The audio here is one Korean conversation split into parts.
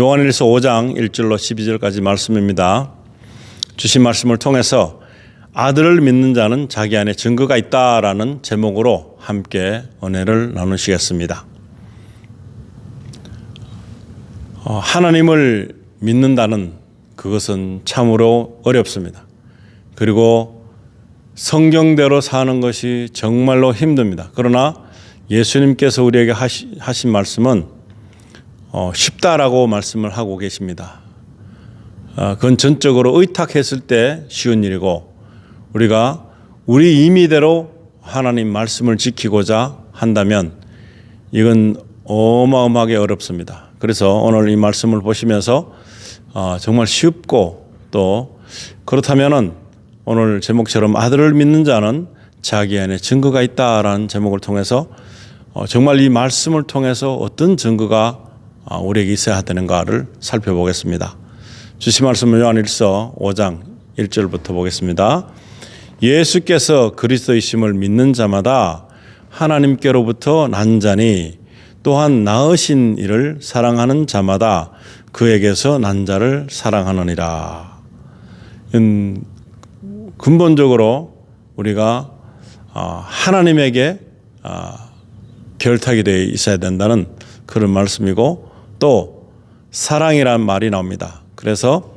요한일서 5장 1절로 12절까지 말씀입니다. 주신 말씀을 통해서 아들을 믿는 자는 자기 안에 증거가 있다라는 제목으로 함께 은혜를 나누시겠습니다. 어, 하나님을 믿는다는 그것은 참으로 어렵습니다. 그리고 성경대로 사는 것이 정말로 힘듭니다. 그러나 예수님께서 우리에게 하신 말씀은 어, 쉽다라고 말씀을 하고 계십니다. 어, 그건 전적으로 의탁했을 때 쉬운 일이고 우리가 우리 임의대로 하나님 말씀을 지키고자 한다면 이건 어마어마하게 어렵습니다. 그래서 오늘 이 말씀을 보시면서 어, 정말 쉽고 또 그렇다면은 오늘 제목처럼 아들을 믿는 자는 자기 안에 증거가 있다라는 제목을 통해서 어, 정말 이 말씀을 통해서 어떤 증거가 아, 우리에게 있어야 되는가를 살펴보겠습니다. 주신 말씀은 요한일서 5장 1절부터 보겠습니다. 예수께서 그리스도이심을 믿는 자마다 하나님께로부터 난 자니 또한 낳으신 이를 사랑하는 자마다 그에게서 난 자를 사랑하느니라. 음, 근본적으로 우리가 아, 하나님에게 아, 결탁이 되어 있어야 된다는 그런 말씀이고 또 사랑이란 말이 나옵니다. 그래서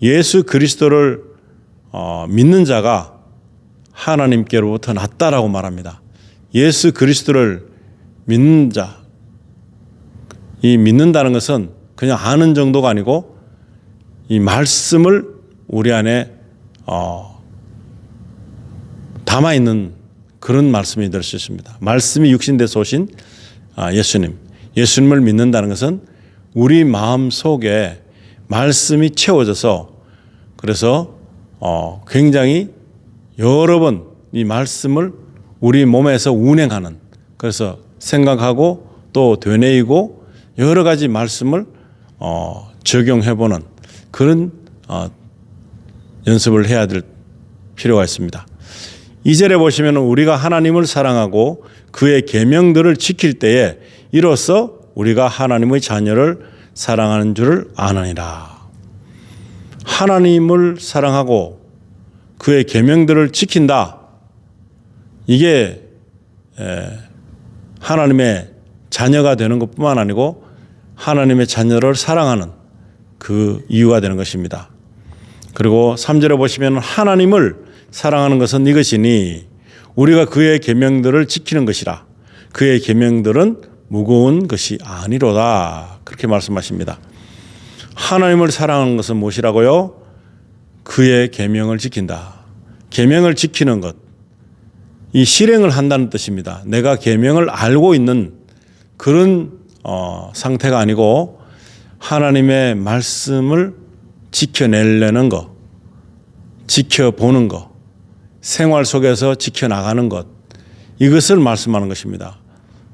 예수 그리스도를 어, 믿는 자가 하나님께로부터 낫다라고 말합니다. 예수 그리스도를 믿는 자, 이 믿는다는 것은 그냥 아는 정도가 아니고 이 말씀을 우리 안에 어, 담아 있는 그런 말씀이 될 수 있습니다. 말씀이 육신돼서 오신 아, 예수님, 예수님을 믿는다는 것은 우리 마음 속에 말씀이 채워져서 그래서 어, 굉장히 여러 번 이 말씀을 우리 몸에서 운행하는 그래서 생각하고 또 되뇌이고 여러 가지 말씀을 어, 적용해보는 그런 어, 연습을 해야 될 필요가 있습니다. 이 절에 보시면 우리가 하나님을 사랑하고 그의 계명들을 지킬 때에 이로써 우리가 하나님의 자녀를 사랑하는 줄을 아느니라. 하나님을 사랑하고 그의 계명들을 지킨다. 이게 하나님의 자녀가 되는 것뿐만 아니고 하나님의 자녀를 사랑하는 그 이유가 되는 것입니다. 그리고 3절에 보시면 하나님을 사랑하는 것은 이것이니 우리가 그의 계명들을 지키는 것이라. 그의 계명들은 무거운 것이 아니로다. 그렇게 말씀하십니다. 하나님을 사랑하는 것은 무엇이라고요? 그의 계명을 지킨다. 계명을 지키는 것. 이 실행을 한다는 뜻입니다. 내가 계명을 알고 있는 그런 어, 상태가 아니고 하나님의 말씀을 지켜내려는 것, 지켜보는 것, 생활 속에서 지켜나가는 것, 이것을 말씀하는 것입니다.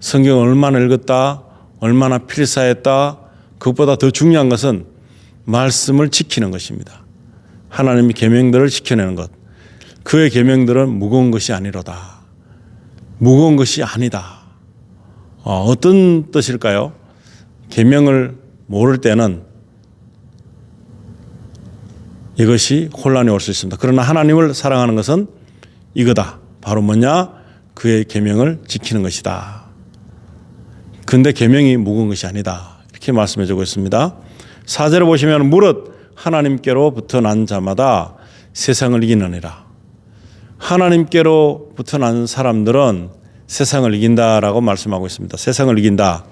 성경 얼마나 읽었다, 얼마나 필사했다, 그것보다 더 중요한 것은 말씀을 지키는 것입니다. 하나님의 계명들을 지켜내는 것. 그의 계명들은 무거운 것이 아니로다. 무거운 것이 아니다. 어, 떤 뜻일까요? 계명을 모를 때는 이것이 혼란이 올 수 있습니다. 그러나 하나님을 사랑하는 것은 이거다. 바로 뭐냐? 그의 계명을 지키는 것이다. 근데 계명이 무거운 것이 아니다. 이렇게 말씀해 주고 있습니다. 사절을 보시면 무릇 하나님께로부터 난 자마다 세상을 이기느니라. 하나님께로부터 난 사람들은 세상을 이긴다라고 말씀하고 있습니다. 세상을 이긴다.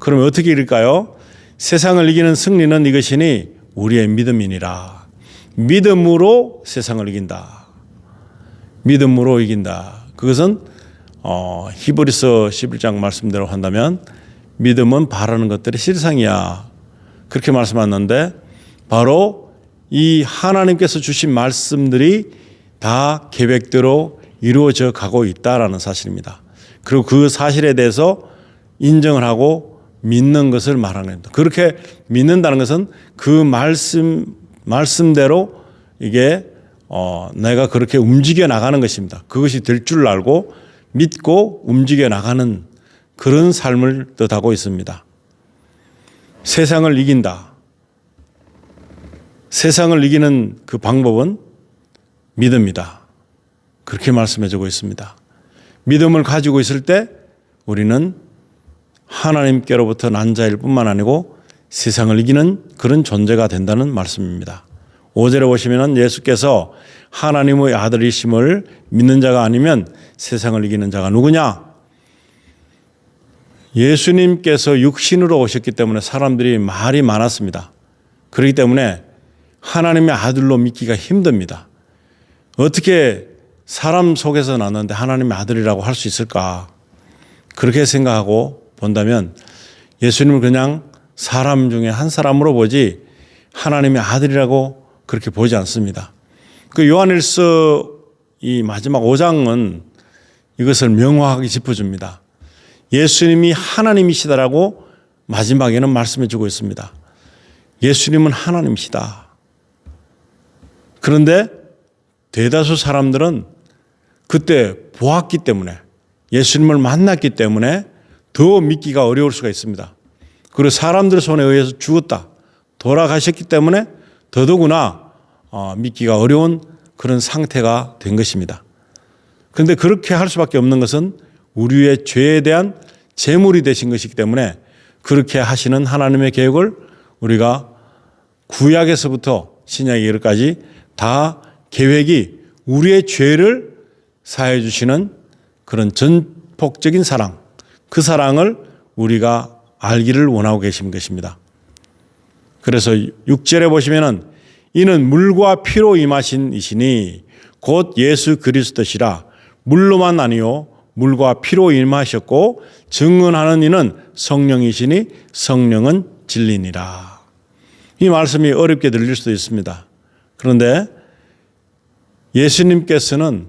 그러면 어떻게 이길까요? 세상을 이기는 승리는 이것이니 우리의 믿음이니라. 믿음으로 세상을 이긴다. 믿음으로 이긴다. 그것은 어, 히브리서 11장 말씀대로 한다면 믿음은 바라는 것들의 실상이야. 그렇게 말씀하는데 바로 이 하나님께서 주신 말씀들이 다 계획대로 이루어져 가고 있다라는 사실입니다. 그리고 그 사실에 대해서 인정을 하고 믿는 것을 말하는 겁니다. 그렇게 믿는다는 것은 그 말씀 말씀대로 이게 어, 내가 그렇게 움직여 나가는 것입니다. 그것이 될 줄 알고 믿고 움직여 나가는 그런 삶을 뜻하고 있습니다. 세상을 이긴다. 세상을 이기는 그 방법은 믿음이다. 그렇게 말씀해 주고 있습니다. 믿음을 가지고 있을 때 우리는 하나님께로부터 난 자일 뿐만 아니고 세상을 이기는 그런 존재가 된다는 말씀입니다. 5절에 보시면 예수께서 하나님의 아들이심을 믿는 자가 아니면 세상을 이기는 자가 누구냐? 예수님께서 육신으로 오셨기 때문에 사람들이 말이 많았습니다. 그렇기 때문에 하나님의 아들로 믿기가 힘듭니다. 어떻게 사람 속에서 났는데 하나님의 아들이라고 할 수 있을까? 그렇게 생각하고 본다면 예수님을 그냥 사람 중에 한 사람으로 보지 하나님의 아들이라고 그렇게 보지 않습니다. 그 요한일서 이 마지막 5장은 이것을 명확하게 짚어줍니다. 예수님이 하나님이시다라고 마지막에는 말씀해 주고 있습니다. 예수님은 하나님이시다. 그런데 대다수 사람들은 그때 보았기 때문에 예수님을 만났기 때문에 더 믿기가 어려울 수가 있습니다. 그리고 사람들 손에 의해서 죽었다. 돌아가셨기 때문에 더더구나 어, 믿기가 어려운 그런 상태가 된 것입니다. 그런데 그렇게 할 수밖에 없는 것은 우리의 죄에 대한 제물이 되신 것이기 때문에 그렇게 하시는 하나님의 계획을 우리가 구약에서부터 신약에 이르까지 다 계획이 우리의 죄를 사해 주시는 그런 전폭적인 사랑, 그 사랑을 우리가 알기를 원하고 계신 것입니다. 그래서 6절에 보시면은 이는 물과 피로 임하신 이시니 곧 예수 그리스도시라 물로만 아니요 물과 피로 임하셨고 증언하는 이는 성령이시니 성령은 진리니라. 이 말씀이 어렵게 들릴 수도 있습니다. 그런데 예수님께서는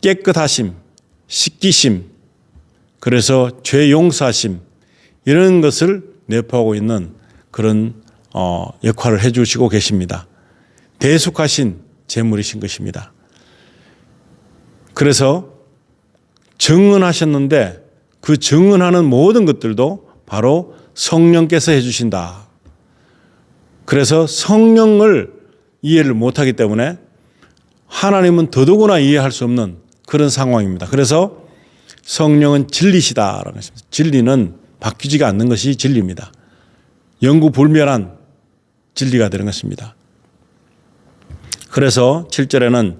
깨끗하심, 씻기심, 그래서 죄 용서하심 이런 것을 내포하고 있는 그런 어, 역할을 해주시고 계십니다. 대속하신 제물이신 것입니다. 그래서 증언하셨는데 그 증언하는 모든 것들도 바로 성령께서 해주신다. 그래서 성령을 이해를 못하기 때문에 하나님은 더더구나 이해할 수 없는 그런 상황입니다. 그래서 성령은 진리시다라는 것입니다. 진리는 바뀌지가 않는 것이 진리입니다. 영구 불멸한 진리가 되는 것입니다. 그래서 7절에는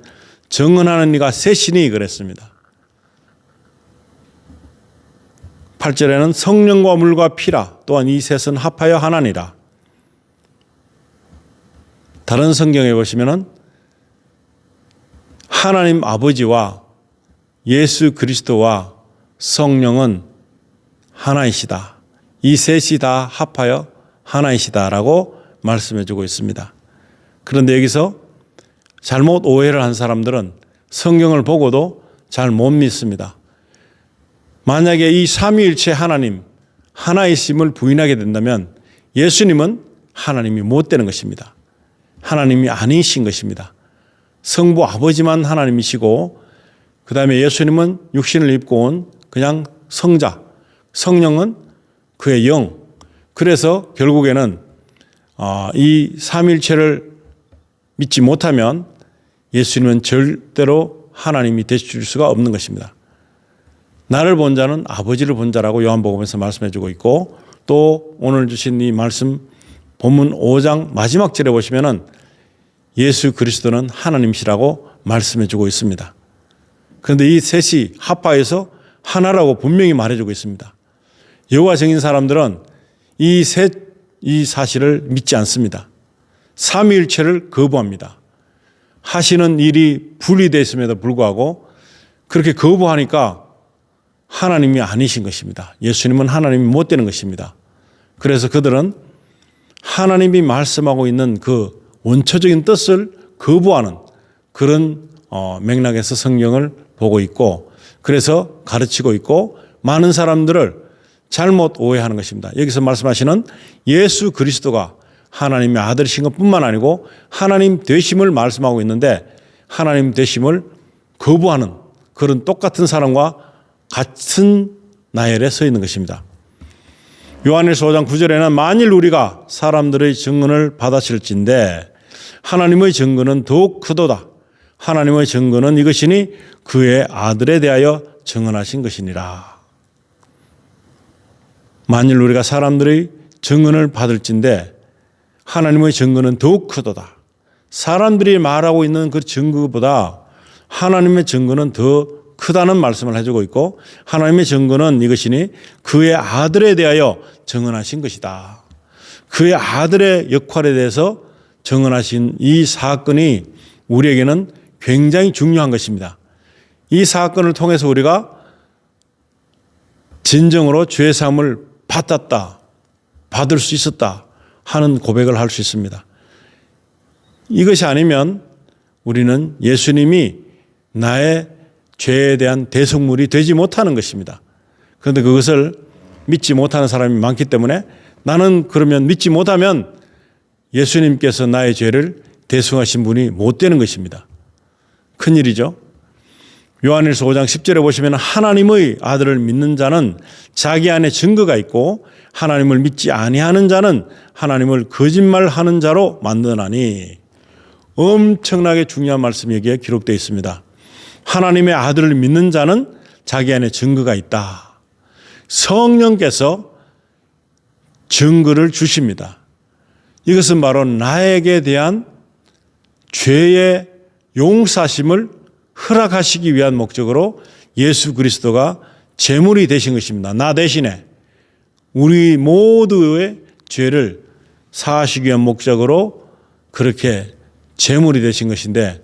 정언하는 이가 셋이니 그랬습니다. 8절에는 성령과 물과 피라 또한 이 셋은 합하여 하나니라. 다른 성경에 보시면은 하나님 아버지와 예수 그리스도와 성령은 하나이시다. 이 셋이 다 합하여 하나이시다라고 말씀해 주고 있습니다. 그런데 여기서 잘못 오해를 한 사람들은 성경을 보고도 잘 못 믿습니다. 만약에 이 삼위일체 하나님 하나이심을 부인하게 된다면 예수님은 하나님이 못 되는 것입니다. 하나님이 아니신 것입니다. 성부 아버지만 하나님이시고 그 다음에 예수님은 육신을 입고 온 그냥 성자, 성령은 그의 영. 그래서 결국에는 어, 이 삼일체를 믿지 못하면 예수님은 절대로 하나님이 되실 수가 없는 것입니다. 나를 본 자는 아버지를 본 자라고 요한복음에서 말씀해 주고 있고 또 오늘 주신 이 말씀 본문 5장 마지막 절에 보시면은 예수 그리스도는 하나님이시라고 말씀해 주고 있습니다. 그런데 이 셋이 합하여서 하나라고 분명히 말해 주고 있습니다. 여호와 정인 사람들은 이 셋, 이 사실을 믿지 않습니다. 삼위일체를 거부합니다. 하시는 일이 분리되어 있음에도 불구하고 그렇게 거부하니까 하나님이 아니신 것입니다. 예수님은 하나님이 못 되는 것입니다. 그래서 그들은 하나님이 말씀하고 있는 그 원초적인 뜻을 거부하는 그런 어, 맥락에서 성경을 보고 있고 그래서 가르치고 있고 많은 사람들을 잘못 오해하는 것입니다. 여기서 말씀하시는 예수 그리스도가 하나님의 아들이신 것뿐만 아니고 하나님 되심을 말씀하고 있는데 하나님 되심을 거부하는 그런 똑같은 사람과 같은 나열에 서 있는 것입니다. 요한일서 5장 9절에는 만일 우리가 사람들의 증언을 받았을진데 하나님의 증거는 더욱 크도다. 하나님의 증거는 이것이니 그의 아들에 대하여 증언하신 것이니라. 만일 우리가 사람들의 증언을 받을진데 하나님의 증거는 더욱 크도다. 사람들이 말하고 있는 그 증거보다 하나님의 증거는 더 크다는 말씀을 해주고 있고 하나님의 증거는 이것이니 그의 아들에 대하여 증언하신 것이다. 그의 아들의 역할에 대해서 증언하신 이 사건이 우리에게는 굉장히 중요한 것입니다. 이 사건을 통해서 우리가 진정으로 죄 사함을 받았다, 받을 수 있었다 하는 고백을 할 수 있습니다. 이것이 아니면 우리는 예수님이 나의 죄에 대한 대속물이 되지 못하는 것입니다. 그런데 그것을 믿지 못하는 사람이 많기 때문에 나는 그러면 믿지 못하면 예수님께서 나의 죄를 대속하신 분이 못 되는 것입니다. 큰일이죠. 요한일서 5장 10절에 보시면 하나님의 아들을 믿는 자는 자기 안에 증거가 있고 하나님을 믿지 아니하는 자는 하나님을 거짓말하는 자로 만드나니 엄청나게 중요한 말씀이 여기에 기록되어 있습니다. 하나님의 아들을 믿는 자는 자기 안에 증거가 있다. 성령께서 증거를 주십니다. 이것은 바로 나에게 대한 죄의 용사심을 허락하시기 위한 목적으로 예수 그리스도가 제물이 되신 것입니다. 나 대신에 우리 모두의 죄를 사하시기 위한 목적으로 그렇게 제물이 되신 것인데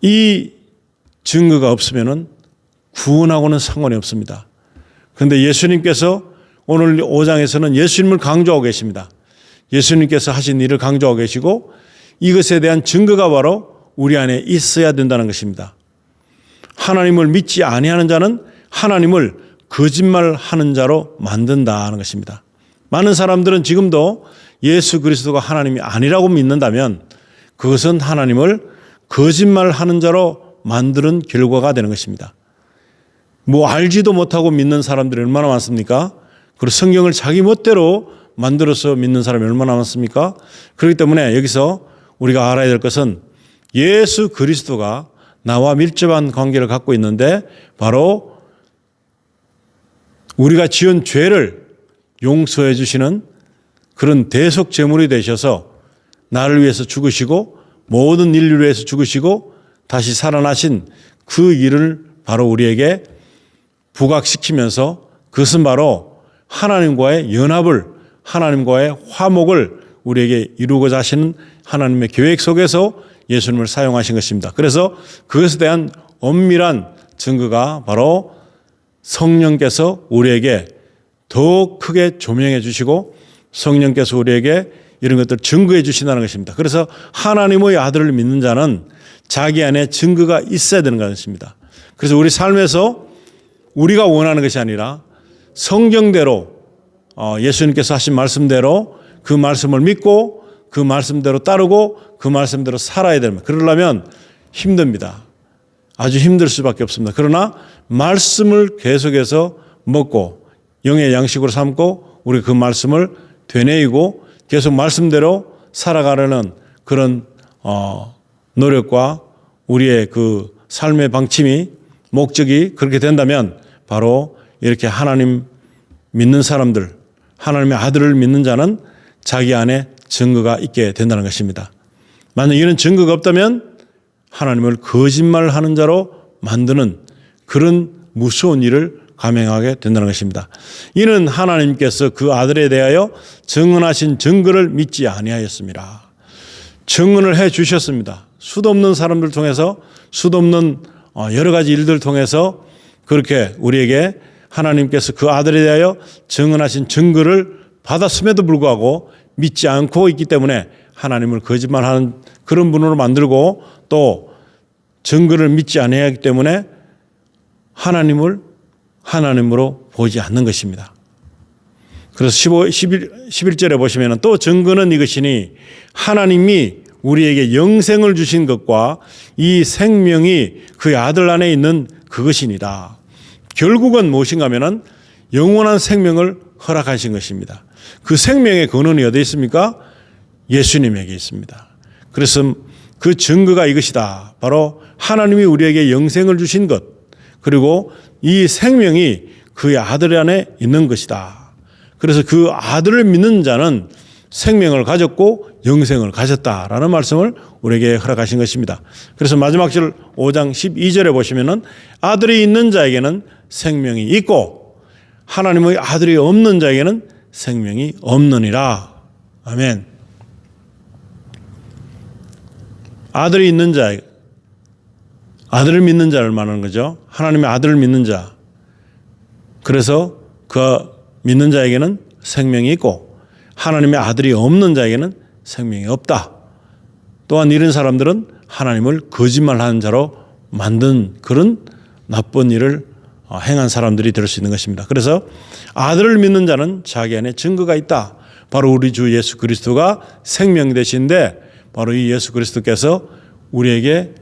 이 증거가 없으면은 구원하고는 상관이 없습니다. 그런데 예수님께서 오늘 5장에서는 예수님을 강조하고 계십니다. 예수님께서 하신 일을 강조하고 계시고 이것에 대한 증거가 바로 우리 안에 있어야 된다는 것입니다. 하나님을 믿지 아니하는 자는 하나님을 거짓말하는 자로 만든다는 것입니다. 많은 사람들은 지금도 예수 그리스도가 하나님이 아니라고 믿는다면 그것은 하나님을 거짓말하는 자로 만드는 결과가 되는 것입니다. 뭐 알지도 못하고 믿는 사람들이 얼마나 많습니까? 그리고 성경을 자기 멋대로 만들어서 믿는 사람이 얼마나 많습니까? 그렇기 때문에 여기서 우리가 알아야 될 것은 예수 그리스도가 나와 밀접한 관계를 갖고 있는데 바로 우리가 지은 죄를 용서해 주시는 그런 대속 제물이 되셔서 나를 위해서 죽으시고 모든 인류를 위해서 죽으시고 다시 살아나신 그 일을 바로 우리에게 부각시키면서 그것은 바로 하나님과의 연합을 하나님과의 화목을 우리에게 이루고자 하시는 하나님의 계획 속에서 예수님을 사용하신 것입니다. 그래서 그것에 대한 엄밀한 증거가 바로 성령께서 우리에게 더 크게 조명해 주시고 성령께서 우리에게 이런 것들을 증거해 주신다는 것입니다. 그래서 하나님의 아들을 믿는 자는 자기 안에 증거가 있어야 되는 것입니다. 그래서 우리 삶에서 우리가 원하는 것이 아니라 성경대로 어, 예수님께서 하신 말씀대로 그 말씀을 믿고 그 말씀대로 따르고 그 말씀대로 살아야 됩니다. 그러려면 힘듭니다. 아주 힘들 수밖에 없습니다. 그러나 말씀을 계속해서 먹고 영의 양식으로 삼고 우리 그 말씀을 되뇌이고 계속 말씀대로 살아가려는 그런 어, 노력과 우리의 그 삶의 방침이 목적이 그렇게 된다면 바로 이렇게 하나님 믿는 사람들, 하나님의 아들을 믿는 자는 자기 안에 증거가 있게 된다는 것입니다. 만약 이런 증거가 없다면 하나님을 거짓말하는 자로 만드는 그런 무서운 일을 감행하게 된다는 것입니다. 이는 하나님께서 그 아들에 대하여 증언하신 증거를 믿지 아니하였습니다. 증언을 해 주셨습니다. 수도 없는 사람들 통해서 수도 없는 어, 여러 가지 일들 통해서 그렇게 우리에게 하나님께서 그 아들에 대하여 증언하신 증거를 받았음에도 불구하고 믿지 않고 있기 때문에 하나님을 거짓말하는 그런 분으로 만들고 또 증거를 믿지 않아야 하기 때문에 하나님을 하나님으로 보지 않는 것입니다. 그래서 15, 11, 11절에 보시면 또 증거는 이것이니 하나님이 우리에게 영생을 주신 것과 이 생명이 그 아들 안에 있는 그것이니다. 결국은 무엇인가 하면은 영원한 생명을 허락하신 것입니다. 그 생명의 근원이 어디에 있습니까? 예수님에게 있습니다. 그래서 그 증거가 이것이다. 바로 하나님이 우리에게 영생을 주신 것, 그리고 이 생명이 그의 아들 안에 있는 것이다. 그래서 그 아들을 믿는 자는 생명을 가졌고 영생을 가졌다라는 말씀을 우리에게 허락하신 것입니다. 그래서 마지막 절 5장 12절에 보시면은 아들이 있는 자에게는 생명이 있고 하나님의 아들이 없는 자에게는 생명이 없느니라. 아멘. 아들이 있는 자, 아들을 믿는 자를 말하는 거죠. 하나님의 아들을 믿는 자. 그래서 그 믿는 자에게는 생명이 있고 하나님의 아들이 없는 자에게는 생명이 없다. 또한 이런 사람들은 하나님을 거짓말하는 자로 만든 그런 나쁜 일을 어, 행한 사람들이 될 수 있는 것입니다. 그래서 아들을 믿는 자는 자기 안에 증거가 있다. 바로 우리 주 예수 그리스도가 생명 되신데 바로 이 예수 그리스도께서 우리에게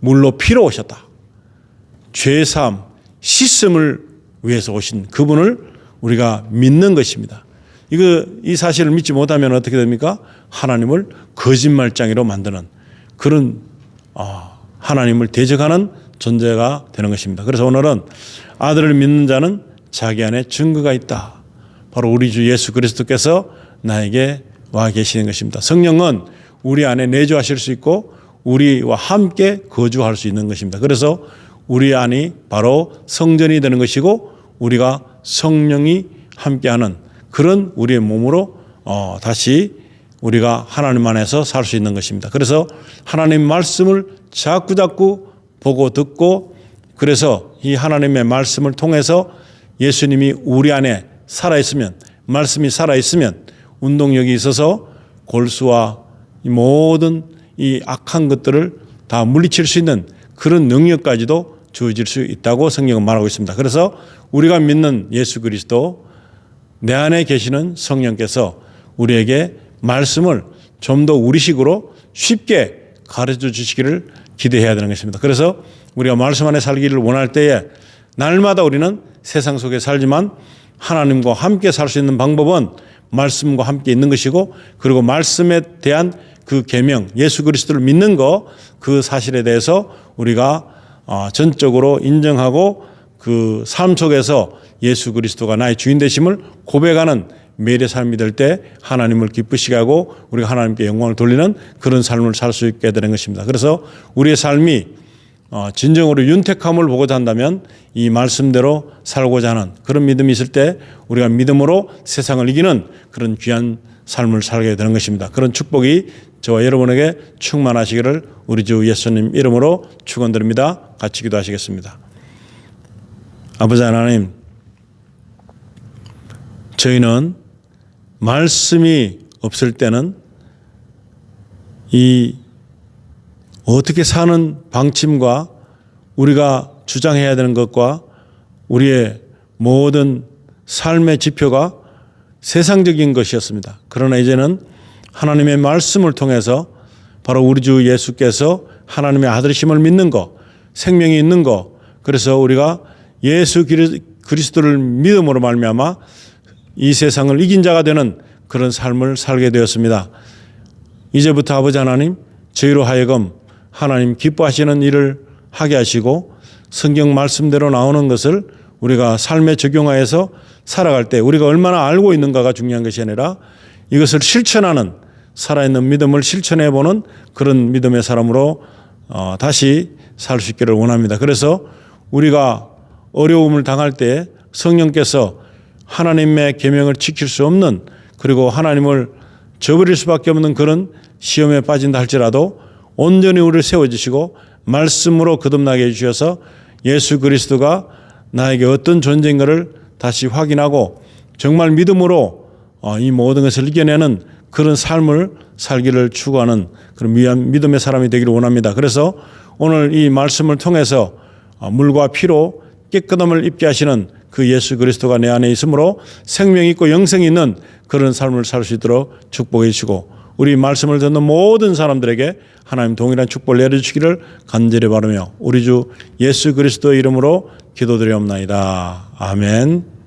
물로 피로 오셨다. 죄삼 씻음을 위해서 오신 그분을 우리가 믿는 것입니다. 이거 이 사실을 믿지 못하면 어떻게 됩니까? 하나님을 거짓말장이로 만드는 그런 어, 하나님을 대적하는 존재가 되는 것입니다. 그래서 오늘은 아들을 믿는 자는 자기 안에 증거가 있다. 바로 우리 주 예수 그리스도께서 나에게 와 계시는 것입니다. 성령은 우리 안에 내주하실 수 있고 우리와 함께 거주할 수 있는 것입니다. 그래서 우리 안이 바로 성전이 되는 것이고 우리가 성령이 함께하는 그런 우리의 몸으로 어, 다시 우리가 하나님 안에서 살 수 있는 것입니다. 그래서 하나님 말씀을 자꾸 자꾸 보고 듣고 그래서 이 하나님의 말씀을 통해서 예수님이 우리 안에 살아 있으면 말씀이 살아 있으면 운동력이 있어서 골수와 이 모든 이 악한 것들을 다 물리칠 수 있는 그런 능력까지도 주어질 수 있다고 성경은 말하고 있습니다. 그래서 우리가 믿는 예수 그리스도 내 안에 계시는 성령께서 우리에게 말씀을 좀 더 우리식으로 쉽게 가르쳐 주시기를 기대해야 되는 것입니다. 그래서 우리가 말씀 안에 살기를 원할 때에 날마다 우리는 세상 속에 살지만 하나님과 함께 살 수 있는 방법은 말씀과 함께 있는 것이고 그리고 말씀에 대한 그 계명 예수 그리스도를 믿는 거 그 사실에 대해서 우리가 어, 전적으로 인정하고 그 삶 속에서 예수 그리스도가 나의 주인 되심을 고백하는 매일의 삶이 될 때 하나님을 기쁘시게 하고 우리가 하나님께 영광을 돌리는 그런 삶을 살 수 있게 되는 것입니다. 그래서 우리의 삶이 어, 진정으로 윤택함을 보고자 한다면 이 말씀대로 살고자 하는 그런 믿음이 있을 때 우리가 믿음으로 세상을 이기는 그런 귀한 삶을 살게 되는 것입니다. 그런 축복이 저와 여러분에게 충만하시기를 우리 주 예수님 이름으로 축원드립니다. 같이 기도하시겠습니다. 아버지 하나님, 저희는 말씀이 없을 때는 이 어떻게 사는 방침과 우리가 주장해야 되는 것과 우리의 모든 삶의 지표가 세상적인 것이었습니다. 그러나 이제는 하나님의 말씀을 통해서 바로 우리 주 예수께서 하나님의 아들이심을 믿는 것, 생명이 있는 것, 그래서 우리가 예수 그리스도를 믿음으로 말미암아 이 세상을 이긴 자가 되는 그런 삶을 살게 되었습니다. 이제부터 아버지 하나님 저희로 하여금 하나님 기뻐하시는 일을 하게 하시고 성경 말씀대로 나오는 것을 우리가 삶에 적용하여서 살아갈 때 우리가 얼마나 알고 있는가가 중요한 것이 아니라 이것을 실천하는 살아있는 믿음을 실천해 보는 그런 믿음의 사람으로 어, 다시 살 수 있기를 원합니다. 그래서 우리가 어려움을 당할 때 성령께서 하나님의 계명을 지킬 수 없는 그리고 하나님을 저버릴 수밖에 없는 그런 시험에 빠진다 할지라도 온전히 우리를 세워주시고 말씀으로 거듭나게 해주셔서 예수 그리스도가 나에게 어떤 존재인가를 다시 확인하고 정말 믿음으로 어, 이 모든 것을 이겨내는 그런 삶을 살기를 추구하는 그런 믿음의 사람이 되기를 원합니다. 그래서 오늘 이 말씀을 통해서 어, 물과 피로 깨끗함을 입게 하시는 그 예수 그리스도가 내 안에 있으므로 생명 있고 영생이 있는 그런 삶을 살 수 있도록 축복해 주시고 우리 말씀을 듣는 모든 사람들에게 하나님 동일한 축복을 내려주시기를 간절히 바라며 우리 주 예수 그리스도의 이름으로 기도드리옵나이다. 아멘.